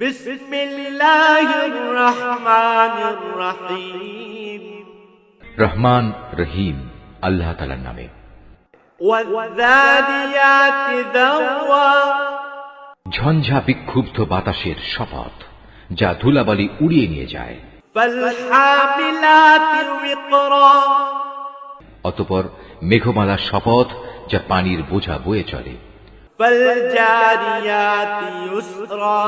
بسم الله الرحمن الرحيم রহমান রহিম আল্লাহ তালার নামে والذاريات ذروا ঝঞ্ঝা বিক্ষুব্ধ বাতাসের শপথ যা ধুলাবালি উড়িয়ে নিয়ে যায় فالحاملات وقرا অতপর মেঘমালার শপথ যা পানির বোঝা বয়ে চলে فالجاريات يسرا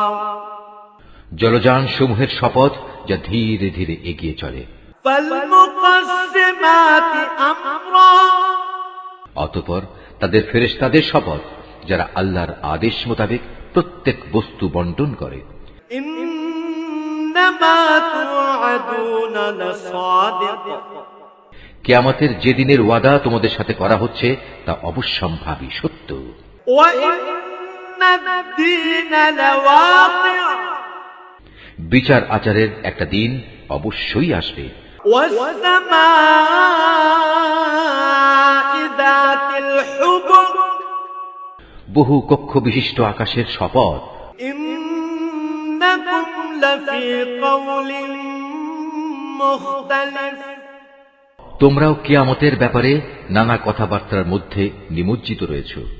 জলযান সমূহের শপথ যা ধীরে ধীরে এগিয়ে চলে। অতপর তাদের ফেরেস্তাদের শপথ যারা আল্লাহর আদেশ মোতাবেক প্রত্যেক বস্তু বন্টন করে। কেয়ামতের যেদিনের ওয়াদা তোমাদের সাথে করা হচ্ছে তা অবশ্যম্ভাবী সত্য। বিচার আচারের একটা দিন অবশ্যই আসবে। বহু কক্ষ বিশিষ্ট আকাশের শপথ। তোমরাও কিয়ামতের ব্যাপারে নানা কথাবার্তার মধ্যে নিমজ্জিত রয়েছে।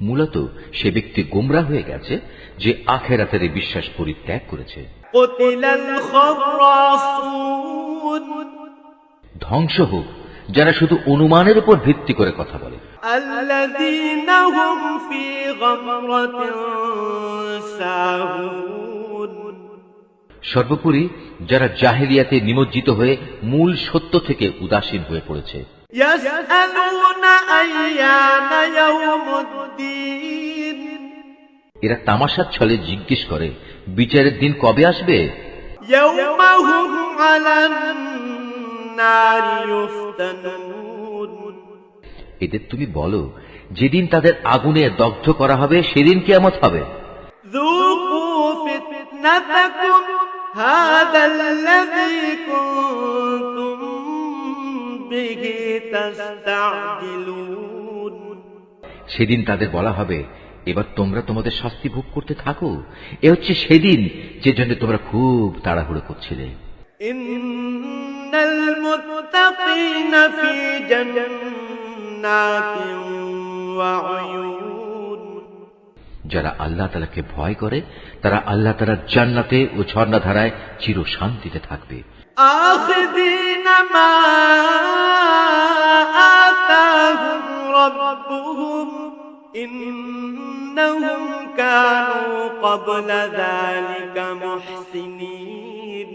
মূলত সে ব্যক্তি গোমরা হয়ে গেছে যে আখেরাতের বিশ্বাস পরিত্যাগ করেছে। ধ্বংস হোক যারা শুধু অনুমানের উপর ভিত্তি করে কথা বলে। সর্বোপরি যারা জাহেলিয়াতে নিমজ্জিত হয়ে মূল সত্য থেকে উদাসীন হয়ে পড়েছে। يسألون أيان يوم الدين এরা তামাশার ছলে জিজ্ঞেস করে বিচারের দিন কবে আসবে يوم هم على النار يفتنون এদের তুমি বলো যেদিন তাদের আগুনে দগ্ধ করা হবে সেদিন কেয়ামত হবে ذوقوا فتنتكم هذا الذي كنتم به تستعجلون সেদিন তাদের বলা হবে এবার তোমরা তোমাদের শাস্তি ভোগ করতে থাকো। এ হচ্ছে সেদিন যে জন্য তোমরা খুব তাড়াহুড়ো করছিলে। যারা আল্লাহ তালাকে ভয় করে তারা আল্লাহ তালার জান্নাতে ও ঝর্ণাধারায় চির শান্তিতে থাকবে। آخذين ما آتاهم ربهم إنهم كانوا قبل ذلك محسنين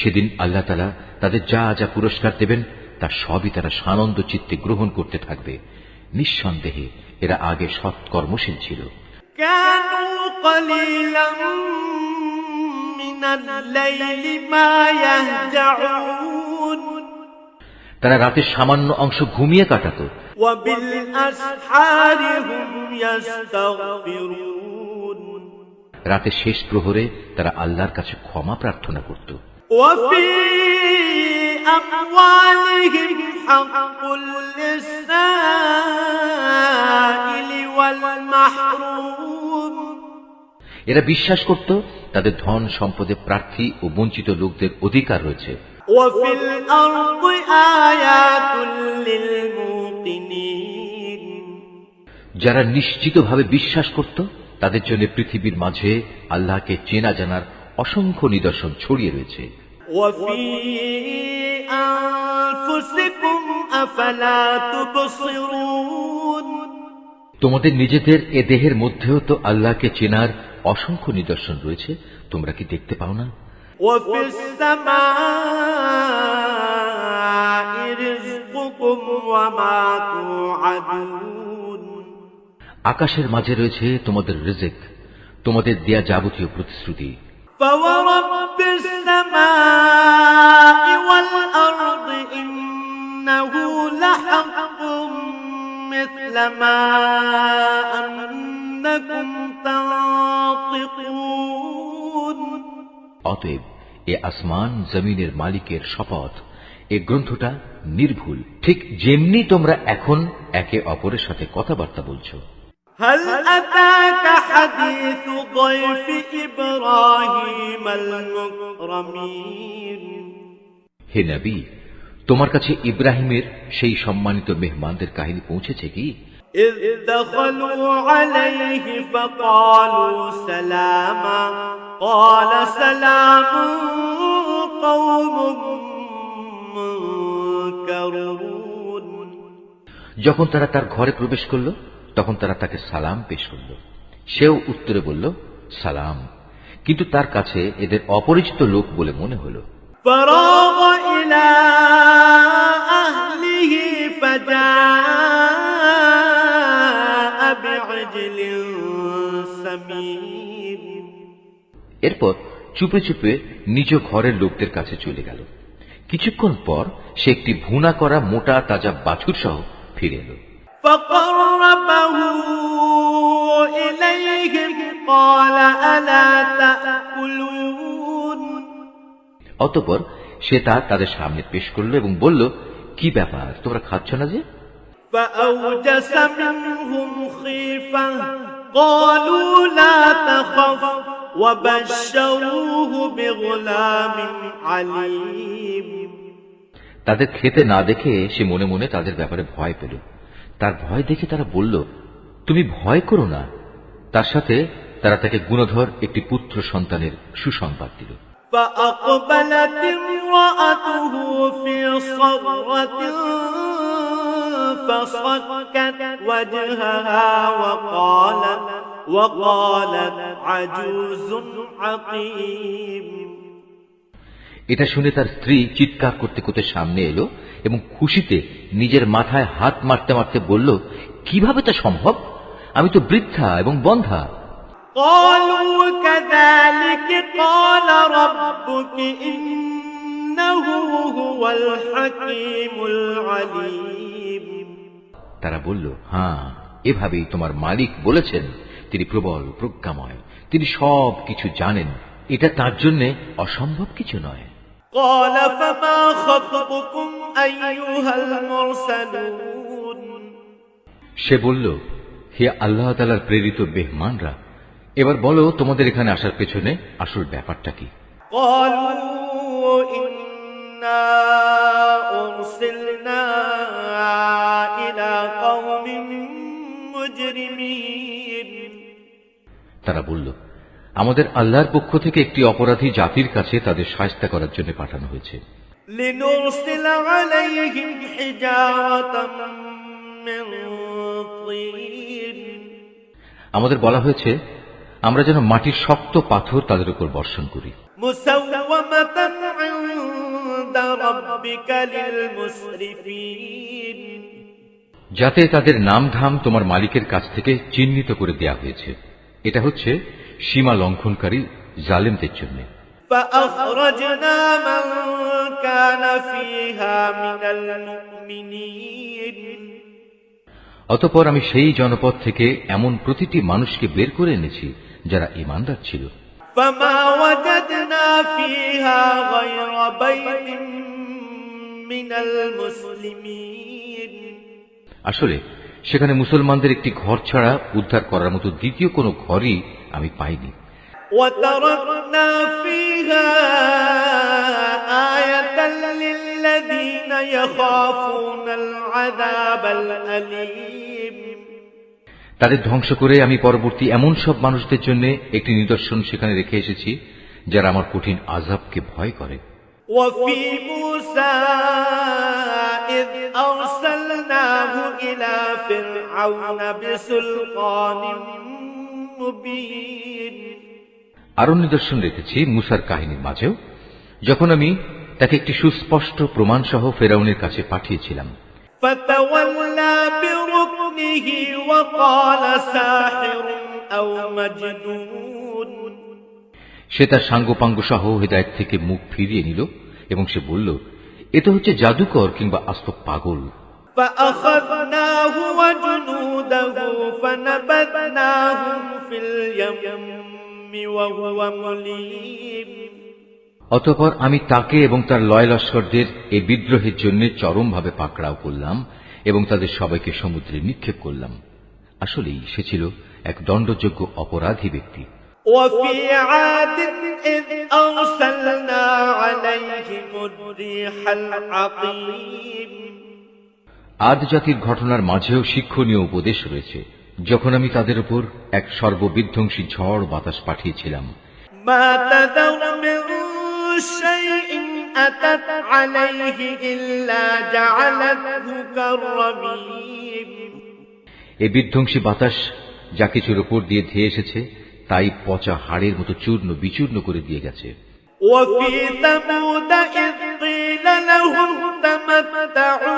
সেদিন আল্লাহ তালা তাদের যা যা পুরস্কার দেবেন তা সবই তারা সানন্দ চিত্তে গ্রহণ করতে থাকবে নিঃসন্দেহে এরা আগে সৎকর্মশীল ছিল كانوا তারা রাতের সামান্য অংশ ঘুমিয়ে কাটাত। রাতে শেষ প্রহরে তারা আল্লাহর কাছে ক্ষমা প্রার্থনা করত। এরা বিশ্বাস করত তাদের ধন সম্পদে প্রার্থী ও বঞ্চিত লোকদের অধিকার রয়েছে। যারা নিশ্চিতভাবে বিশ্বাস করত তাদের জন্য পৃথিবীর মাঝে আল্লাহকে চেনা জানার অসংখ্য নিদর্শন ছড়িয়ে রয়েছে। তোমাদের নিজেদের এ দেহের মধ্যেও তো আল্লাহকে চেনার অসংখ্য নিদর্শন রয়েছে তোমরা কি দেখতে পাও না وفي السماء رزقكم وما توعدون আকাশের মাঝে রয়েছে তোমাদের রিজেক তোমাদের দেয়া যাবতীয় প্রতিশ্রুতি فورب السماء والأرض إنه لحق مثل ما অতএব এ আসমান জমিনের মালিকের শপথ এ গ্রন্থটা নির্ভুল ঠিক যেমনি তোমরা এখন একে অপরের সাথে কথাবার্তা বলছো هل أتاك حديث ضيف إبراهيم المكرمين হে নবী তোমার কাছে ইব্রাহিমের সেই সম্মানিত মেহমানদের কাহিনী পৌঁছেছে কি إذ دخلوا عليه فقالوا سلاما قال سلام قوم منكرون যখন তারা তার ঘরে প্রবেশ করল তখন তারা তাকে সালাম পেশ করল সেও উত্তরে বলল সালাম কিন্তু তার কাছে এদের অপরিচিত লোক বলে মনে হলো فراغ إلى أهله فجاء بعجل এরপর চুপে চুপে নিজ ঘরের লোকদের কাছে চলে গেল কিছুক্ষণ পর সে একটি ভুনা করা মোটা তাজা বাছুর সহ ফিরে এলো فقربه إليهم قال ألا تأكلون অতপর সে তা তাদের সামনে পেশ করলো এবং বলল কি ব্যাপার তোমরা খাচ্ছ না যে فأوجس منهم خيفة قالوا لا تخف وبشروه بغلام عليم তাদের খেতে না দেখে সে মনে মনে তাদের ব্যাপারে ভয় পেল তার ভয় দেখে তারা বলল তুমি ভয় করো না তার সাথে তারা তাকে গুণধর একটি পুত্র সন্তানের সুসংবাদ দিল فأقبلت امرأته في صرة فصكت وجهها وقالت وقالت عجوز عقيم এটা শুনে তার স্ত্রী চিৎকার করতে করতে সামনে এলো এবং খুশিতে নিজের মাথায় হাত মারতে মারতে বলল কিভাবে তা সম্ভব আমি তো বৃদ্ধা এবং বন্ধা قالوا كذلك قال ربك إنه هو الحكيم العليم তারা বলল হ্যাঁ এভাবেই তোমার মালিক বলেছেন তিনি প্রবল প্রজ্ঞাময় তিনি সব কিছু জানেন এটা তার জন্য অসম্ভব কিছু নয় قال فما خطبكم أيها المرسلون সে বলল হে আল্লাহ তালার প্রেরিত বেহমানরা এবার বলো তোমাদের এখানে আসার পেছনে আসল ব্যাপারটা কি قالوا তারা বলল আমাদের আল্লাহর পক্ষ থেকে একটি অপরাধী জাতির কাছে তাদের সাহস্তা করার জন্য পাঠানো হয়েছে। আমাদের বলা হয়েছে আমরা যেন মাটির শক্ত পাথর তাদের উপর বর্ষণ করি। মুসাওয়ামাতান যাতে তাদের নাম ধাম তোমার মালিকের কাছ থেকে চিহ্নিত করে দেয়া হয়েছে এটা হচ্ছে সীমা লঙ্ঘনকারী জালেমদের জন্য فأخرجنا من كان فيها من المؤمنين অতপর আমি সেই জনপদ থেকে এমন প্রতিটি মানুষকে বের করে এনেছি যারা ইমানদার ছিল فما وجدنا فيها غير بيت من المسلمين আসলে সেখানে মুসলমানদের একটি ঘর ছাড়া উদ্ধার করার মতো দ্বিতীয় কোনো ঘরই আমি পাইনি وتركنا فيها آية للذين يخافون العذاب الأليم তাদের ধ্বংস করে আমি পরবর্তী এমন সব মানুষদের জন্য একটি নিদর্শন সেখানে রেখে এসেছি যারা আমার কঠিন আজাবকে ভয় করে وفي موسى إذ أرسلناه إلى فرعون بسلطان مبين আরো নিদর্শন রেখেছি মুসার কাহিনীর মাঝেও যখন আমি তাকে একটি সুস্পষ্ট প্রমাণ সহ ফেরাউনের কাছে পাঠিয়েছিলাম فتولى بركنه وقال ساحر أو مجنون সে তার সাঙ্গপাঙ্গ সহ হৃদায়ত থেকে মুখ ফিরিয়ে নিল এবং সে বলল এ তো হচ্ছে জাদুকর কিংবা আস্ত পাগল فأخذناه وجنوده فنبذناهم في اليم وهو مليم অতঃপর আমি তাকে এবং তার লয় লস্করদের এই বিদ্রোহের জন্য চরমভাবে পাকড়াও করলাম এবং তাদের সবাইকে সমুদ্রে নিক্ষেপ করলাম আসলেই সে ছিল এক দণ্ডযোগ্য অপরাধী ব্যক্তি وفي عاد إذ أرسلنا عليهم الريح العقيم আদ জাতির ঘটনার মাঝেও শিক্ষণীয় উপদেশ রয়েছে যখন আমি তাদের উপর এক সর্ববিধ্বংসী ঝড় বাতাস পাঠিয়েছিলাম ما تذر من شيء أتت عليه إلا جعلته كالرميم এই বিধ্বংসী বাতাস যা কিছুর উপর দিয়ে ধেয়ে এসেছে তাই পচা হাড়ের মতো চূর্ণ বিচূর্ণ করে দিয়ে গেছে وفي ثمود إذ قيل لهم تمتعوا حتى حين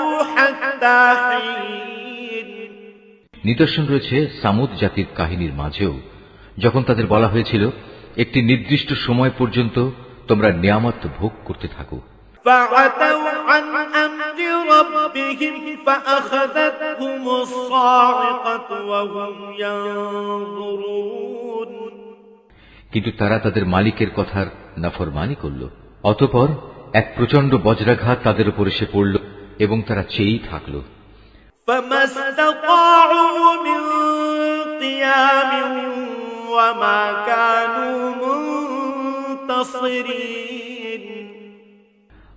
নিদর্শন রয়েছে সামুদ জাতির কাহিনীর মাঝেও যখন তাদের বলা হয়েছিল একটি নির্দিষ্ট সময় পর্যন্ত তোমরা নিয়ামত ভোগ করতে থাকো। কিন্তু তারা তাদের মালিকের কথার নাফরমানি করল। অতপর এক প্রচণ্ড বজ্রাঘাত তাদের উপর এসে পড়ল। এবং তারা চেয়েই থাকল فما استطاعوا من قيام وما كانوا منتصرين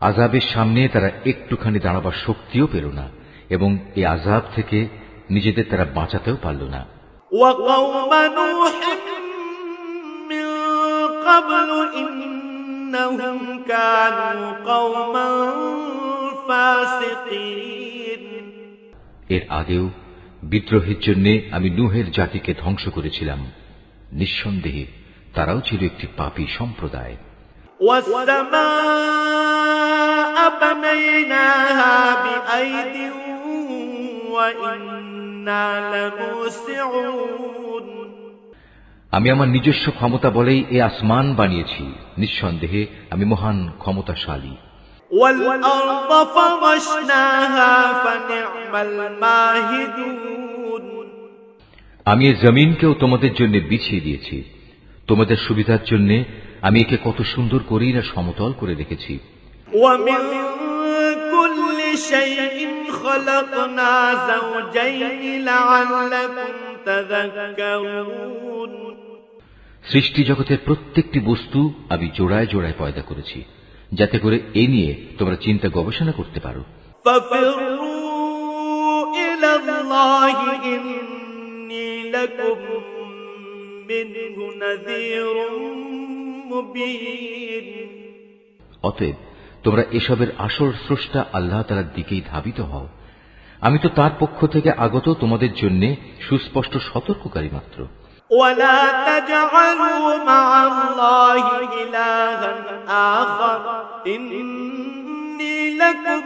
আজাবের সামনে তারা একটুখানি দাঁড়াবার শক্তিও পেল না এবং এই আজাব থেকে নিজেদের তারা বাঁচাতেও পারল না وقوم نوح من قبل إنهم كانوا قوما فاسقين এর আগেও বিদ্রোহের জন্য আমি নুহের জাতিকে ধ্বংস করেছিলাম। নিঃসন্দেহে তারাও ছিল একটি পাপী সম্প্রদায়। আমি আমার নিজস্ব ক্ষমতা বলেই এ আসমান বানিয়েছি। নিঃসন্দেহে আমি মহান ক্ষমতাশালী। والأرض فرشناها فنعم الماهدون আমি এ জমিনকেও তোমাদের জন্য বিছিয়ে দিয়েছি তোমাদের সুবিধার জন্য আমি একে কত সুন্দর করেই না সমতল করে রেখেছি ومن كل شيء خلقنا زوجين لعلكم تذكرون সৃষ্টি জগতের প্রত্যেকটি বস্তু আমি জোড়ায় জোড়ায় পয়দা করেছি যাতে করে এ নিয়ে তোমরা চিন্তা গবেষণা করতে পারো। অতএব তোমরা এসবের আসল স্রষ্টা আল্লাহ তালার দিকেই ধাবিত হও। আমি তো তার পক্ষ থেকে আগত তোমাদের জন্য সুস্পষ্ট সতর্ককারী মাত্র। ولا تجعلوا مع الله إلها آخر إني لكم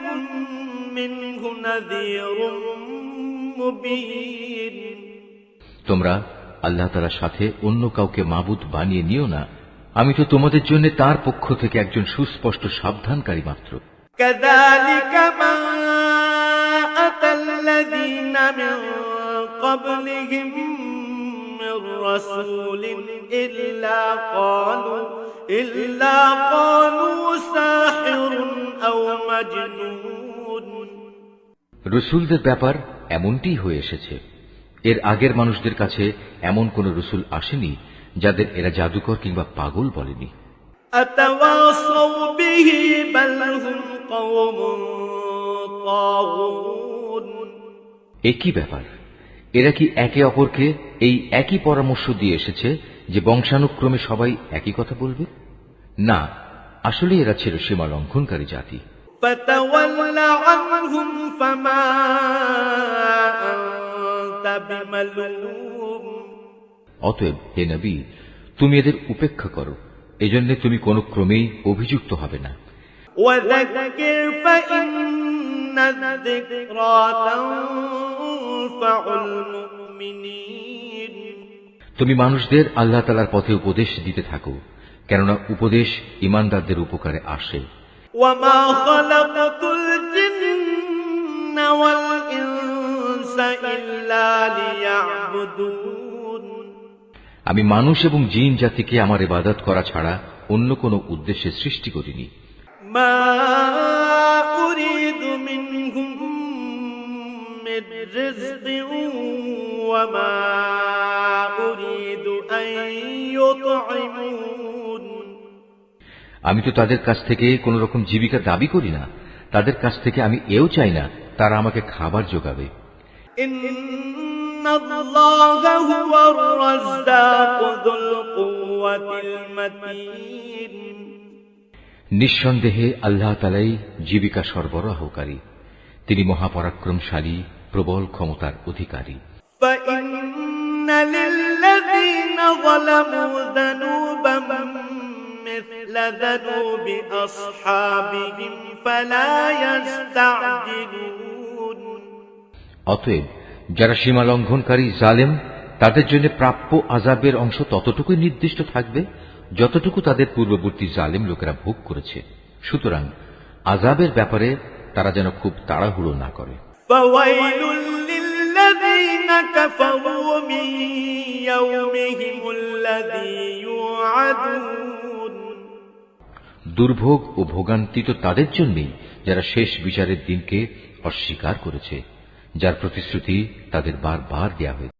منه نذير مبين তোমরা আল্লাহ তালার সাথে অন্য কাউকে মাবুদ বানিয়ে নিও না আমি তো তোমাদের জন্য তার পক্ষ থেকে একজন সুস্পষ্ট সাবধানকারী মাত্র كذلك ما أتى الذين من قبلهم من رسول إلا قالوا إلا قالوا ساحر أو مجنون রসুলদের ব্যাপার এমনটি হয়ে এসেছে এর আগের মানুষদের কাছে এমন কোন রসুল আসেনি যাদের এরা জাদুকর কিংবা পাগল বলেনি أتواصوا به بل هم قوم طاغون একই ব্যাপার এরা কি একে অপরকে এই একই পরামর্শ দিয়ে এসেছে যে বংশানুক্রমে সবাই একই কথা বলবে না আসলে এরা ছিল সীমা লঙ্ঘনকারী জাতি فتول عنهم فما أنت بملوم অতএব হে নবী তুমি এদের উপেক্ষা করো এজন্য তুমি কোনো ক্রমেই অভিযুক্ত হবে না وذكر فإن الذكرى تنفع المؤمنين তুমি মানুষদের আল্লাহ তালার পথে উপদেশ দিতে থাকো কেননা উপদেশ ইমানদারদের উপকারে আসে। আমি মানুষ এবং জিন জাতিকে আমার ইবাদত করা ছাড়া অন্য কোন উদ্দেশ্যে সৃষ্টি করিনি। মা من من رزق وما أريد أن يطعمون আমি তো তাদের কাছ থেকে কোন রকম জীবিকা দাবি করি না তাদের কাছ থেকে আমি এও চাই না তারা আমাকে খাবার যোগাবে إن الله هو الرزاق ذو القوة المتين নিঃসন্দেহে আল্লাহ তালাই জীবিকা সরবরাহকারী তিনি মহাপরাক্রমশালী প্রবল ক্ষমতার অধিকারী। অতএব যারা সীমা লঙ্ঘনকারী জালেম তাদের জন্য প্রাপ্য আজাবের অংশ ততটুকুই নির্দিষ্ট থাকবে যতটুকু তাদের পূর্ববর্তী জালেম লোকেরা ভোগ করেছে। সুতরাং আজাবের ব্যাপারে তারা যেন খুব তাড়াহুড়ো না করে। فويل للذين كفروا من يومهم الذي يوعدون দুর্ভোগ ও ভোগান্তি তো তাদের জন্যই যারা শেষ বিচারের দিনকে অস্বীকার করেছে যার প্রতিশ্রুতি তাদের বারবার দেয়া হয়েছে